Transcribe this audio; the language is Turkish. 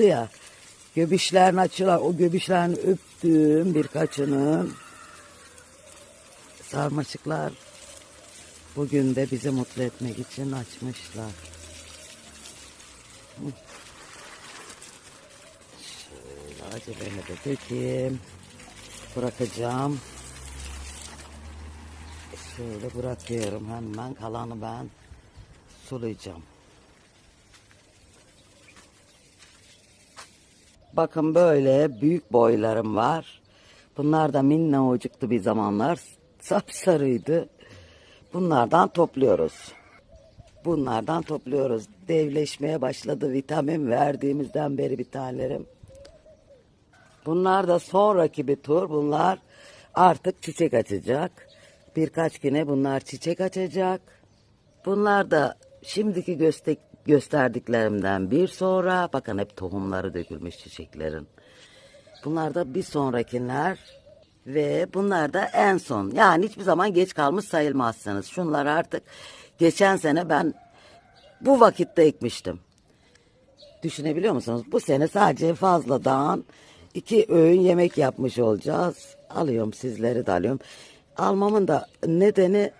çıktı ya. Göbüşlerini açıyorlar. O göbüşlerini öptüm birkaçının. Sarmaşıklar bugün de bizi mutlu etmek için açmışlar. Şöyle acelemi de dökeyim. Bırakacağım. Şöyle bırakıyorum hemen kalanı ben sulayacağım. Bakın böyle büyük boylarım var. Bunlar da minnacıktı bir zamanlar. Sapsarıydı. Bunlardan topluyoruz. Bunlardan topluyoruz. Devleşmeye başladı vitamin verdiğimizden beri bir tanelerim. Bunlar da sonraki bir tur. Bunlar artık çiçek açacak. Birkaç güne bunlar çiçek açacak. Bunlar da şimdiki göster gösterdiklerimden bir sonra bakın hep tohumları dökülmüş çiçeklerin. Bunlar da bir sonrakiler ve bunlar da en son. Yani hiçbir zaman geç kalmış sayılmazsınız. Şunlar artık geçen sene ben bu vakitte ekmiştim. Düşünebiliyor musunuz? Bu sene sadece fazladan iki öğün yemek yapmış olacağız. Alıyorum sizleri de alıyorum. Almamın da nedeni